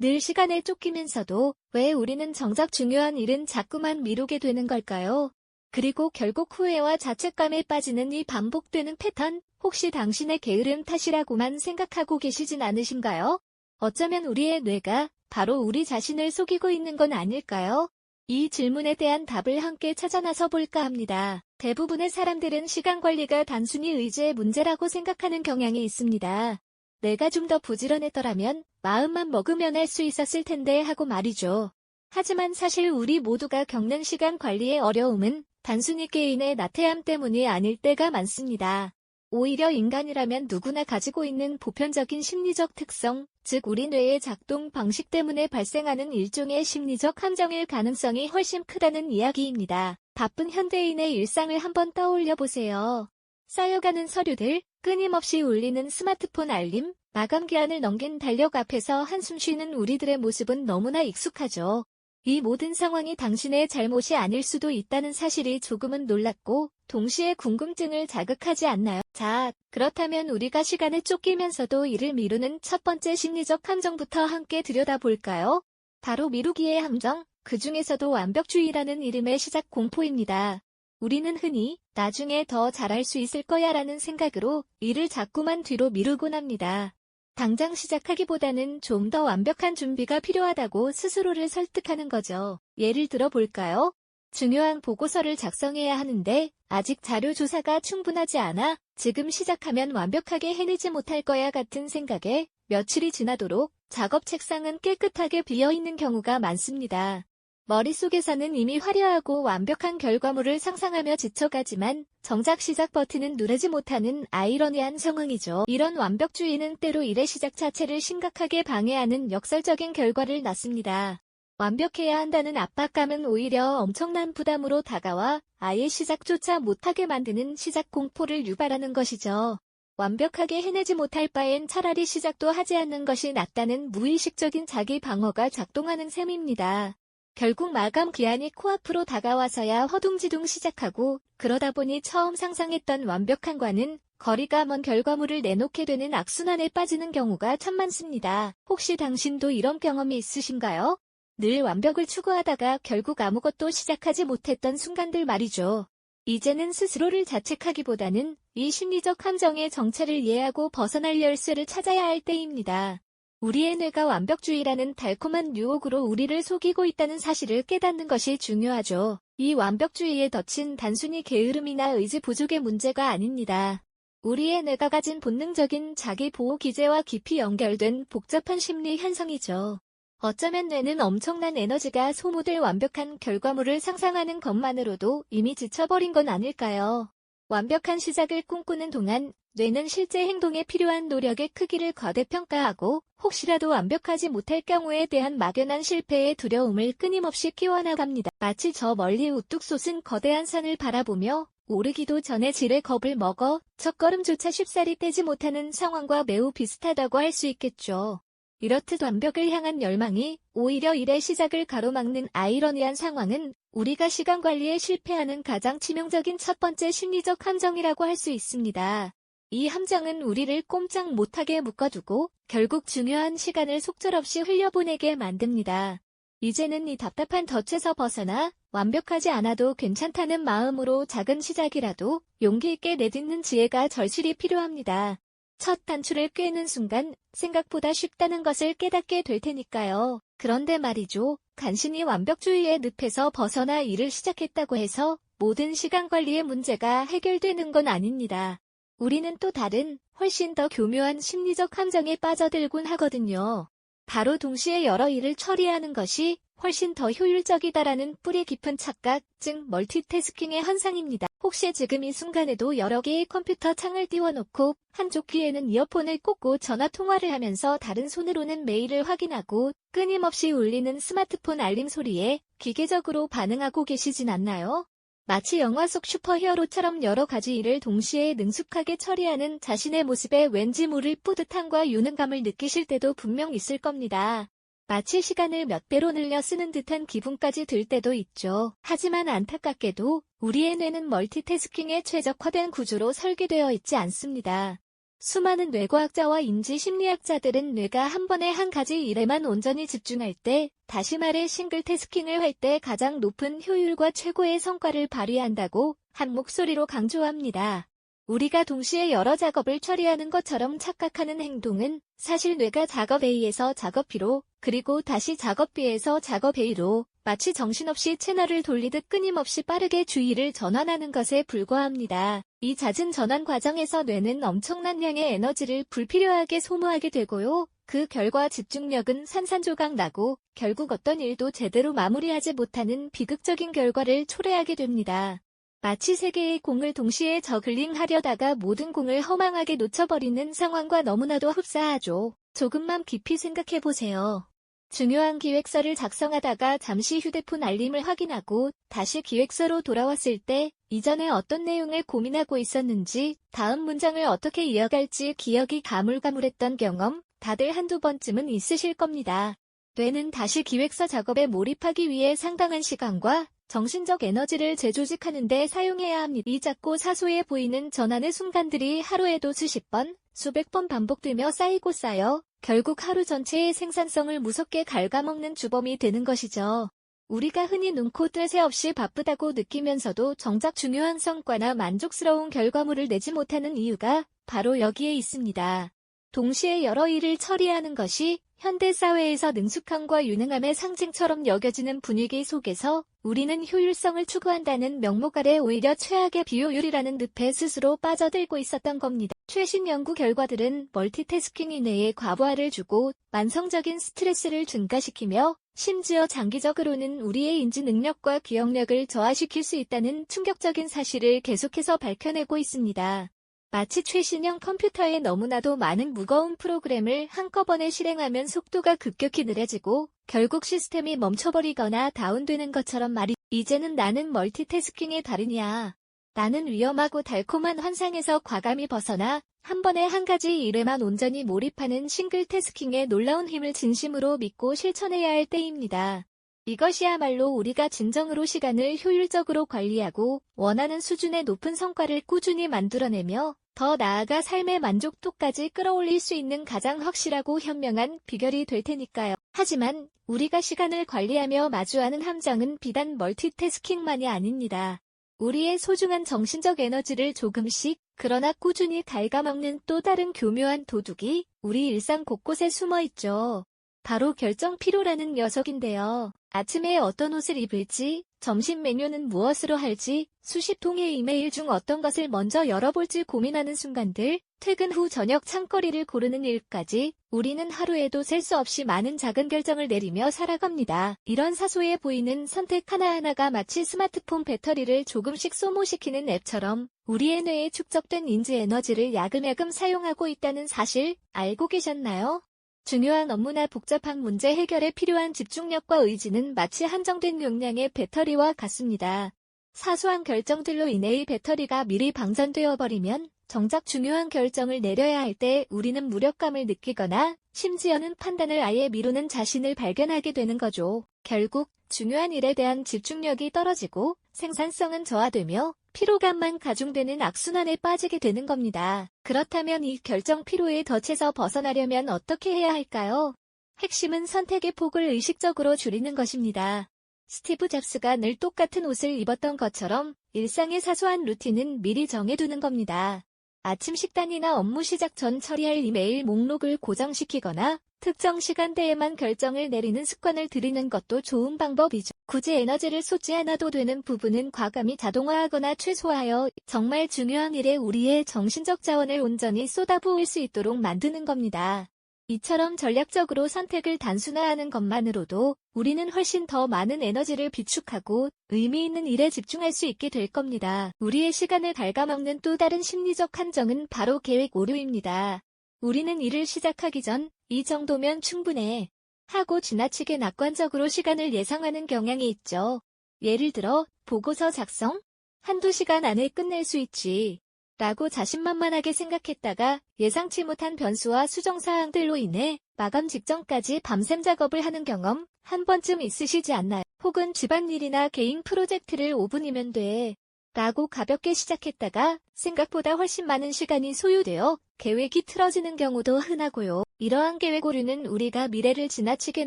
늘 시간에 쫓기면서도 왜 우리는 정작 중요한 일은 자꾸만 미루게 되는 걸까요? 그리고 결국 후회와 자책감에 빠지는 이 반복되는 패턴, 혹시 당신의 게으름 탓이라고만 생각하고 계시진 않으신가요? 어쩌면 우리의 뇌가 바로 우리 자신을 속이고 있는 건 아닐까요? 이 질문에 대한 답을 함께 찾아 나서 볼까 합니다. 대부분의 사람들은 시간 관리가 단순히 의지의 문제라고 생각하는 경향이 있습니다. 내가 좀 더 부지런했더라면 마음만 먹으면 할 수 있었을 텐데 하고 말이죠. 하지만 사실 우리 모두가 겪는 시간 관리의 어려움은 단순히 개인의 나태함 때문이 아닐 때가 많습니다. 오히려 인간이라면 누구나 가지고 있는 보편적인 심리적 특성, 즉 우리 뇌의 작동 방식 때문에 발생하는 일종의 심리적 함정일 가능성이 훨씬 크다는 이야기입니다. 바쁜 현대인의 일상을 한번 떠올려 보세요. 쌓여가는 서류들, 끊임없이 울리는 스마트폰 알림, 마감 기한을 넘긴 달력 앞에서 한숨 쉬는 우리들의 모습은 너무나 익숙하죠. 이 모든 상황이 당신의 잘못이 아닐 수도 있다는 사실이 조금은 놀랍고 동시에 궁금증을 자극하지 않나요? 자, 그렇다면 우리가 시간에 쫓기면서도 일을 미루는 첫 번째 심리적 함정부터 함께 들여다볼까요? 바로 미루기의 함정, 그 중에서도 완벽주의라는 이름의 시작 공포입니다. 우리는 흔히 나중에 더 잘할 수 있을 거야 라는 생각으로 일을 자꾸만 뒤로 미루곤 합니다. 당장 시작하기보다는 좀 더 완벽한 준비가 필요하다고 스스로를 설득하는 거죠. 예를 들어 볼까요? 중요한 보고서를 작성해야 하는데 아직 자료 조사가 충분하지 않아 지금 시작하면 완벽하게 해내지 못할 거야 같은 생각에 며칠이 지나도록 작업 책상은 깨끗하게 비어 있는 경우가 많습니다. 머릿속에서는 이미 화려하고 완벽한 결과물을 상상하며 지쳐가지만 정작 시작 버튼은 누르지 못하는 아이러니한 상황이죠. 이런 완벽주의는 때로 일의 시작 자체를 심각하게 방해하는 역설적인 결과를 낳습니다. 완벽해야 한다는 압박감은 오히려 엄청난 부담으로 다가와 아예 시작조차 못하게 만드는 시작 공포를 유발하는 것이죠. 완벽하게 해내지 못할 바엔 차라리 시작도 하지 않는 것이 낫다는 무의식적인 자기 방어가 작동하는 셈입니다. 결국 마감 기한이 코앞으로 다가와서야 허둥지둥 시작하고 그러다 보니 처음 상상했던 완벽함과는 거리가 먼 결과물을 내놓게 되는 악순환에 빠지는 경우가 참 많습니다. 혹시 당신도 이런 경험이 있으신가요? 늘 완벽을 추구하다가 결국 아무것도 시작하지 못했던 순간들 말이죠. 이제는 스스로를 자책하기보다는 이 심리적 함정의 정체를 이해하고 벗어날 열쇠를 찾아야 할 때입니다. 우리의 뇌가 완벽주의라는 달콤한 유혹으로 우리를 속이고 있다는 사실을 깨닫는 것이 중요하죠. 이 완벽주의의 덫은 단순히 게으름이나 의지 부족의 문제가 아닙니다. 우리의 뇌가 가진 본능적인 자기 보호 기제와 깊이 연결된 복잡한 심리 현상이죠. 어쩌면 뇌는 엄청난 에너지가 소모될 완벽한 결과물을 상상하는 것만으로도 이미 지쳐버린 건 아닐까요? 완벽한 시작을 꿈꾸는 동안 뇌는 실제 행동에 필요한 노력의 크기를 과대평가하고 혹시라도 완벽하지 못할 경우에 대한 막연한 실패의 두려움을 끊임없이 키워나갑니다. 마치 저 멀리 우뚝 솟은 거대한 산을 바라보며 오르기도 전에 지레 겁을 먹어 첫 걸음조차 쉽사리 떼지 못하는 상황과 매우 비슷하다고 할 수 있겠죠. 이렇듯 완벽을 향한 열망이 오히려 일의 시작을 가로막는 아이러니한 상황은 우리가 시간 관리에 실패하는 가장 치명적인 첫 번째 심리적 함정이라고 할 수 있습니다. 이 함정은 우리를 꼼짝 못하게 묶어두고 결국 중요한 시간을 속절없이 흘려보내게 만듭니다. 이제는 이 답답한 덫에서 벗어나 완벽하지 않아도 괜찮다는 마음으로 작은 시작이라도 용기 있게 내딛는 지혜가 절실히 필요합니다. 첫 단추를 꿰는 순간 생각보다 쉽다는 것을 깨닫게 될 테니까요. 그런데 말이죠. 간신히 완벽주의의 늪에서 벗어나 일을 시작했다고 해서 모든 시간 관리의 문제가 해결되는 건 아닙니다. 우리는 또 다른 훨씬 더 교묘한 심리적 함정에 빠져들곤 하거든요. 바로 동시에 여러 일을 처리하는 것이 훨씬 더 효율적이다라는 뿌리 깊은 착각, 즉 멀티태스킹의 현상입니다. 혹시 지금 이 순간에도 여러 개의 컴퓨터 창을 띄워놓고 한쪽 귀에는 이어폰을 꽂고 전화 통화를 하면서 다른 손으로는 메일을 확인하고 끊임없이 울리는 스마트폰 알림 소리에 기계적으로 반응하고 계시진 않나요? 마치 영화 속 슈퍼히어로처럼 여러 가지 일을 동시에 능숙하게 처리하는 자신의 모습에 왠지 모를 뿌듯함과 유능감을 느끼실 때도 분명 있을 겁니다. 마치 시간을 몇 배로 늘려 쓰는 듯한 기분까지 들 때도 있죠. 하지만 안타깝게도 우리의 뇌는 멀티태스킹에 최적화된 구조로 설계되어 있지 않습니다. 수많은 뇌과학자와 인지 심리학자들은 뇌가 한 번에 한 가지 일에만 온전히 집중할 때, 다시 말해 싱글 태스킹을 할 때 가장 높은 효율과 최고의 성과를 발휘한다고 한 목소리로 강조합니다. 우리가 동시에 여러 작업을 처리하는 것처럼 착각하는 행동은 사실 뇌가 작업 A에서 작업 B로 그리고 다시 작업 B에서 작업 A로 마치 정신없이 채널을 돌리듯 끊임없이 빠르게 주의를 전환하는 것에 불과합니다. 이 잦은 전환 과정에서 뇌는 엄청난 양의 에너지를 불필요하게 소모하게 되고요. 그 결과 집중력은 산산조각 나고 결국 어떤 일도 제대로 마무리하지 못하는 비극적인 결과를 초래하게 됩니다. 마치 세 개의 공을 동시에 저글링 하려다가 모든 공을 허망하게 놓쳐버리는 상황과 너무나도 흡사하죠. 조금만 깊이 생각해보세요. 중요한 기획서를 작성하다가 잠시 휴대폰 알림을 확인하고 다시 기획서로 돌아왔을 때 이전에 어떤 내용을 고민하고 있었는지 다음 문장을 어떻게 이어갈지 기억이 가물가물했던 경험 다들 한두 번쯤은 있으실 겁니다. 뇌는 다시 기획서 작업에 몰입하기 위해 상당한 시간과 정신적 에너지를 재조직하는 데 사용해야 합니다. 이 작고 사소해 보이는 전환의 순간들이 하루에도 수십 번, 수백 번 반복되며 쌓이고 쌓여 결국 하루 전체의 생산성을 무섭게 갉아먹는 주범이 되는 것이죠. 우리가 흔히 눈코 뜰 새 없이 바쁘다고 느끼면서도 정작 중요한 성과나 만족스러운 결과물을 내지 못하는 이유가 바로 여기에 있습니다. 동시에 여러 일을 처리하는 것이 현대사회에서 능숙함과 유능함의 상징처럼 여겨지는 분위기 속에서 우리는 효율성을 추구한다는 명목 아래 오히려 최악의 비효율이라는 늪에 스스로 빠져들고 있었던 겁니다. 최신 연구 결과들은 멀티태스킹 이내에 과부하를 주고 만성적인 스트레스를 증가시키며 심지어 장기적으로는 우리의 인지 능력과 기억력을 저하시킬 수 있다는 충격적인 사실을 계속해서 밝혀내고 있습니다. 마치 최신형 컴퓨터에 너무나도 많은 무거운 프로그램을 한꺼번에 실행하면 속도가 급격히 느려지고 결국 시스템이 멈춰버리거나 다운되는 것처럼 말이 이제는 나는 멀티태스킹의 달인이야. 나는 위험하고 달콤한 환상에서 과감히 벗어나 한 번에 한 가지 일에만 온전히 몰입하는 싱글 태스킹의 놀라운 힘을 진심으로 믿고 실천해야 할 때입니다. 이것이야말로 우리가 진정으로 시간을 효율적으로 관리하고 원하는 수준의 높은 성과를 꾸준히 만들어내며 더 나아가 삶의 만족도까지 끌어올릴 수 있는 가장 확실하고 현명한 비결이 될 테니까요. 하지만 우리가 시간을 관리하며 마주하는 함정은 비단 멀티태스킹만이 아닙니다. 우리의 소중한 정신적 에너지를 조금씩 그러나 꾸준히 갉아먹는 또 다른 교묘한 도둑이 우리 일상 곳곳에 숨어 있죠. 바로 결정 피로라는 녀석인데요. 아침에 어떤 옷을 입을지, 점심 메뉴는 무엇으로 할지, 수십 통의 이메일 중 어떤 것을 먼저 열어볼지 고민하는 순간들, 퇴근 후 저녁 창거리를 고르는 일까지 우리는 하루에도 셀 수 없이 많은 작은 결정을 내리며 살아갑니다. 이런 사소해 보이는 선택 하나하나가 마치 스마트폰 배터리를 조금씩 소모시키는 앱처럼 우리의 뇌에 축적된 인지 에너지를 야금야금 사용하고 있다는 사실 알고 계셨나요? 중요한 업무나 복잡한 문제 해결에 필요한 집중력과 의지는 마치 한정된 용량의 배터리와 같습니다. 사소한 결정들로 인해 이 배터리가 미리 방전되어 버리면 정작 중요한 결정을 내려야 할 때 우리는 무력감을 느끼거나 심지어는 판단을 아예 미루는 자신을 발견하게 되는 거죠. 결국 중요한 일에 대한 집중력이 떨어지고 생산성은 저하되며 피로감만 가중되는 악순환에 빠지게 되는 겁니다. 그렇다면 이 결정 피로의 덫에서 벗어나려면 어떻게 해야 할까요? 핵심은 선택의 폭을 의식적으로 줄이는 것입니다. 스티브 잡스가 늘 똑같은 옷을 입었던 것처럼 일상의 사소한 루틴은 미리 정해두는 겁니다. 아침 식단이나 업무 시작 전 처리할 이메일 목록을 고정시키거나 특정 시간대에만 결정을 내리는 습관을 들이는 것도 좋은 방법이죠. 굳이 에너지를 쏟지 않아도 되는 부분은 과감히 자동화하거나 최소화하여 정말 중요한 일에 우리의 정신적 자원을 온전히 쏟아부을 수 있도록 만드는 겁니다. 이처럼 전략적으로 선택을 단순화하는 것만으로도 우리는 훨씬 더 많은 에너지를 비축하고 의미 있는 일에 집중할 수 있게 될 겁니다. 우리의 시간을 갉아먹는 또 다른 심리적 한정은 바로 계획 오류입니다. 우리는 일을 시작하기 전 이 정도면 충분해 하고 지나치게 낙관적으로 시간을 예상하는 경향이 있죠. 예를 들어 보고서 작성? 한두 시간 안에 끝낼 수 있지. 라고 자신만만하게 생각했다가 예상치 못한 변수와 수정사항들로 인해 마감 직전까지 밤샘 작업을 하는 경험 한 번쯤 있으시지 않나요? 혹은 집안일이나 개인 프로젝트를 5분이면 돼. 라고 가볍게 시작했다가 생각보다 훨씬 많은 시간이 소요되어 계획이 틀어지는 경우도 흔하고요. 이러한 계획 오류는 우리가 미래를 지나치게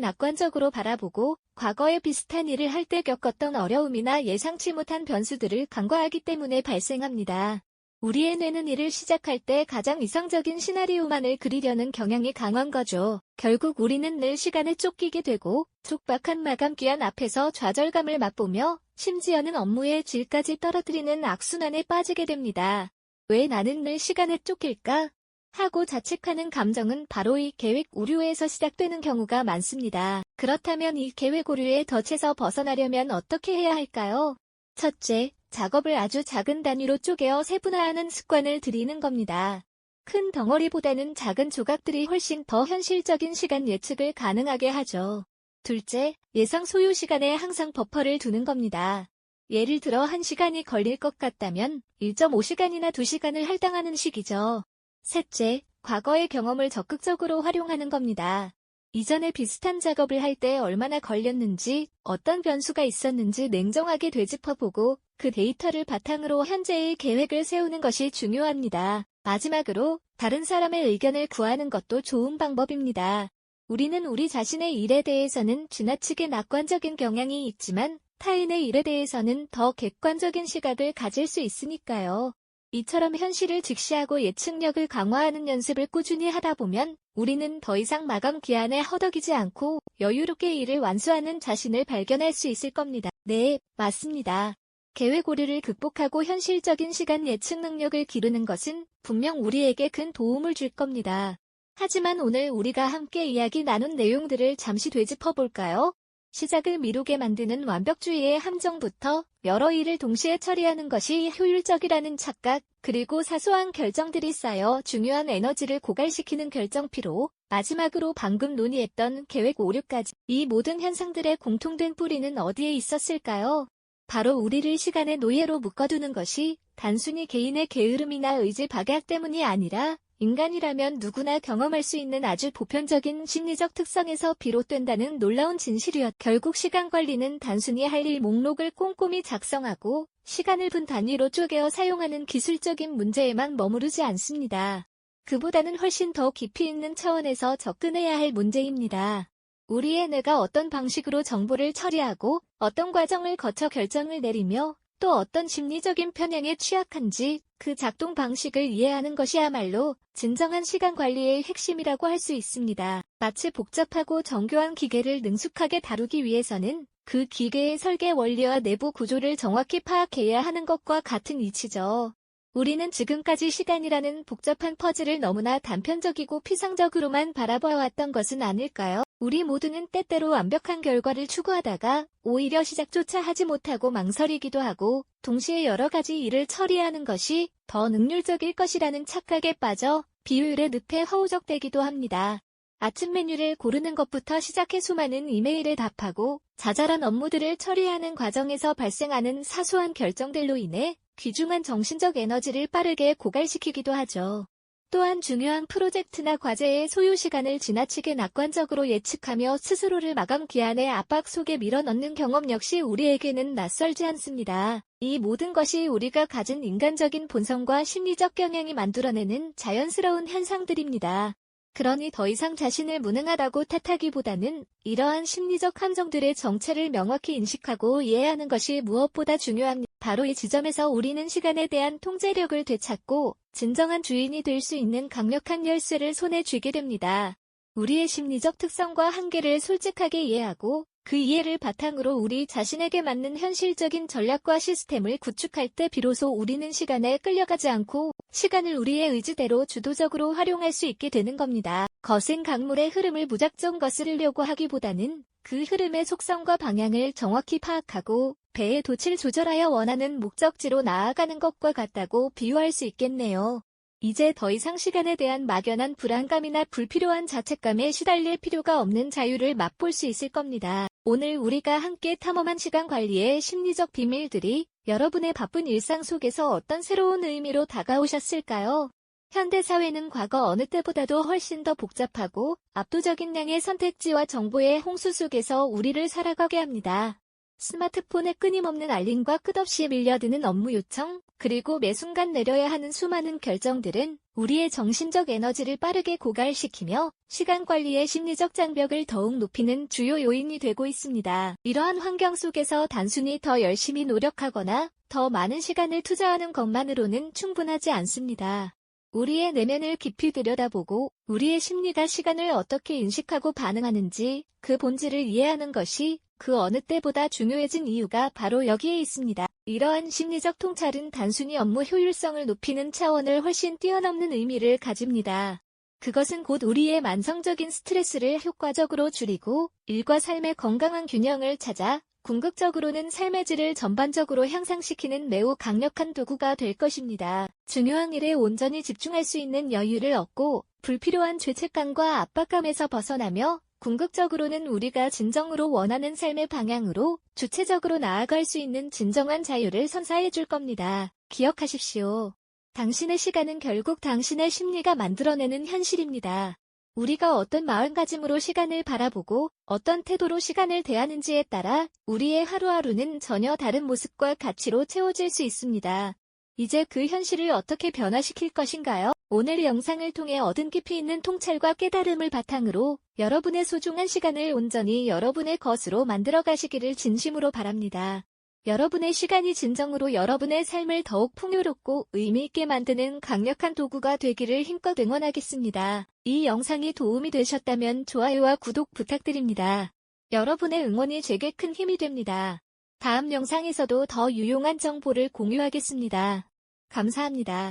낙관적으로 바라보고 과거에 비슷한 일을 할 때 겪었던 어려움이나 예상치 못한 변수들을 간과하기 때문에 발생합니다. 우리의 뇌는 일을 시작할 때 가장 이상적인 시나리오만을 그리려는 경향이 강한 거죠. 결국 우리는 늘 시간에 쫓기게 되고 촉박한 마감 기한 앞에서 좌절감을 맛보며 심지어는 업무의 질까지 떨어뜨리는 악순환에 빠지게 됩니다. 왜 나는 늘 시간에 쫓길까? 하고 자책하는 감정은 바로 이 계획 오류에서 시작되는 경우가 많습니다. 그렇다면 이 계획 오류의 덫에서 벗어나려면 어떻게 해야 할까요? 첫째, 작업을 아주 작은 단위로 쪼개어 세분화하는 습관을 들이는 겁니다. 큰 덩어리보다는 작은 조각들이 훨씬 더 현실적인 시간 예측을 가능하게 하죠. 둘째, 예상 소요 시간에 항상 버퍼를 두는 겁니다. 예를 들어 1시간이 걸릴 것 같다면 1.5시간이나 2시간을 할당하는 식이죠. 셋째, 과거의 경험을 적극적으로 활용하는 겁니다. 이전에 비슷한 작업을 할 때 얼마나 걸렸는지, 어떤 변수가 있었는지 냉정하게 되짚어보고 그 데이터를 바탕으로 현재의 계획을 세우는 것이 중요합니다. 마지막으로 다른 사람의 의견을 구하는 것도 좋은 방법입니다. 우리는 우리 자신의 일에 대해서는 지나치게 낙관적인 경향이 있지만 타인의 일에 대해서는 더 객관적인 시각을 가질 수 있으니까요. 이처럼 현실을 직시하고 예측력을 강화하는 연습을 꾸준히 하다 보면 우리는 더 이상 마감 기한에 허덕이지 않고 여유롭게 일을 완수하는 자신을 발견할 수 있을 겁니다. 네, 맞습니다. 계획 오류를 극복하고 현실적인 시간 예측 능력을 기르는 것은 분명 우리에게 큰 도움을 줄 겁니다. 하지만 오늘 우리가 함께 이야기 나눈 내용들을 잠시 되짚어 볼까요? 시작을 미루게 만드는 완벽주의의 함정부터 여러 일을 동시에 처리하는 것이 효율적이라는 착각, 그리고 사소한 결정들이 쌓여 중요한 에너지를 고갈시키는 결정 피로, 마지막으로 방금 논의했던 계획 오류까지 이 모든 현상들의 공통된 뿌리는 어디에 있었을까요? 바로 우리를 시간의 노예로 묶어두는 것이 단순히 개인의 게으름이나 의지 박약 때문이 아니라 인간이라면 누구나 경험할 수 있는 아주 보편적인 심리적 특성에서 비롯된다는 놀라운 진실이었. 결국 시간 관리는 단순히 할 일 목록을 꼼꼼히 작성하고 시간을 분 단위로 쪼개어 사용하는 기술적인 문제에만 머무르지 않습니다. 그보다는 훨씬 더 깊이 있는 차원에서 접근해야 할 문제입니다. 우리의 뇌가 어떤 방식으로 정보를 처리하고 어떤 과정을 거쳐 결정을 내리며 또 어떤 심리적인 편향에 취약한지 그 작동 방식을 이해하는 것이야말로 진정한 시간 관리의 핵심이라고 할 수 있습니다. 마치 복잡하고 정교한 기계를 능숙하게 다루기 위해서는 그 기계의 설계 원리와 내부 구조를 정확히 파악해야 하는 것과 같은 이치죠. 우리는 지금까지 시간이라는 복잡한 퍼즐을 너무나 단편적이고 피상적으로만 바라보아왔던 것은 아닐까요? 우리 모두는 때때로 완벽한 결과를 추구하다가 오히려 시작조차 하지 못하고 망설이기도 하고 동시에 여러 가지 일을 처리하는 것이 더 능률적일 것이라는 착각에 빠져 비효율의 늪에 허우적대기도 합니다. 아침 메뉴를 고르는 것부터 시작해 수많은 이메일에 답하고 자잘한 업무들을 처리하는 과정에서 발생하는 사소한 결정들로 인해 귀중한 정신적 에너지를 빠르게 고갈시키기도 하죠. 또한 중요한 프로젝트나 과제의 소요 시간을 지나치게 낙관적으로 예측하며 스스로를 마감 기한의 압박 속에 밀어넣는 경험 역시 우리에게는 낯설지 않습니다. 이 모든 것이 우리가 가진 인간적인 본성과 심리적 경향이 만들어내는 자연스러운 현상들입니다. 그러니 더 이상 자신을 무능하다고 탓하기보다는 이러한 심리적 함정들의 정체를 명확히 인식하고 이해하는 것이 무엇보다 중요합니다. 바로 이 지점에서 우리는 시간에 대한 통제력을 되찾고 진정한 주인이 될 수 있는 강력한 열쇠를 손에 쥐게 됩니다. 우리의 심리적 특성과 한계를 솔직하게 이해하고 그 이해를 바탕으로 우리 자신에게 맞는 현실적인 전략과 시스템을 구축할 때 비로소 우리는 시간에 끌려가지 않고 시간을 우리의 의지대로 주도적으로 활용할 수 있게 되는 겁니다. 거센 강물의 흐름을 무작정 거스르려고 하기보다는 그 흐름의 속성과 방향을 정확히 파악하고 배의 돛을 조절하여 원하는 목적지로 나아가는 것과 같다고 비유할 수 있겠네요. 이제 더 이상 시간에 대한 막연한 불안감이나 불필요한 자책감에 시달릴 필요가 없는 자유를 맛볼 수 있을 겁니다. 오늘 우리가 함께 탐험한 시간 관리의 심리적 비밀들이 여러분의 바쁜 일상 속에서 어떤 새로운 의미로 다가오셨을까요? 현대사회는 과거 어느 때보다도 훨씬 더 복잡하고 압도적인 양의 선택지와 정보의 홍수 속에서 우리를 살아가게 합니다. 스마트폰의 끊임없는 알림과 끝없이 밀려드는 업무 요청, 그리고 매 순간 내려야 하는 수많은 결정들은 우리의 정신적 에너지를 빠르게 고갈시키며 시간 관리의 심리적 장벽을 더욱 높이는 주요 요인이 되고 있습니다. 이러한 환경 속에서 단순히 더 열심히 노력하거나 더 많은 시간을 투자하는 것만으로는 충분하지 않습니다. 우리의 내면을 깊이 들여다보고 우리의 심리가 시간을 어떻게 인식하고 반응하는지 그 본질을 이해하는 것이 그 어느 때보다 중요해진 이유가 바로 여기에 있습니다. 이러한 심리적 통찰은 단순히 업무 효율성을 높이는 차원을 훨씬 뛰어넘는 의미를 가집니다. 그것은 곧 우리의 만성적인 스트레스를 효과적으로 줄이고 일과 삶의 건강한 균형을 찾아 궁극적으로는 삶의 질을 전반적으로 향상시키는 매우 강력한 도구가 될 것입니다. 중요한 일에 온전히 집중할 수 있는 여유를 얻고 불필요한 죄책감과 압박감에서 벗어나며 궁극적으로는 우리가 진정으로 원하는 삶의 방향으로 주체적으로 나아갈 수 있는 진정한 자유를 선사해 줄 겁니다. 기억하십시오. 당신의 시간은 결국 당신의 심리가 만들어내는 현실입니다. 우리가 어떤 마음가짐으로 시간을 바라보고 어떤 태도로 시간을 대하는지에 따라 우리의 하루하루는 전혀 다른 모습과 가치로 채워질 수 있습니다. 이제 그 현실을 어떻게 변화시킬 것인가요? 오늘 영상을 통해 얻은 깊이 있는 통찰과 깨달음을 바탕으로 여러분의 소중한 시간을 온전히 여러분의 것으로 만들어 가시기를 진심으로 바랍니다. 여러분의 시간이 진정으로 여러분의 삶을 더욱 풍요롭고 의미있게 만드는 강력한 도구가 되기를 힘껏 응원하겠습니다. 이 영상이 도움이 되셨다면 좋아요와 구독 부탁드립니다. 여러분의 응원이 제게 큰 힘이 됩니다. 다음 영상에서도 더 유용한 정보를 공유하겠습니다. 감사합니다.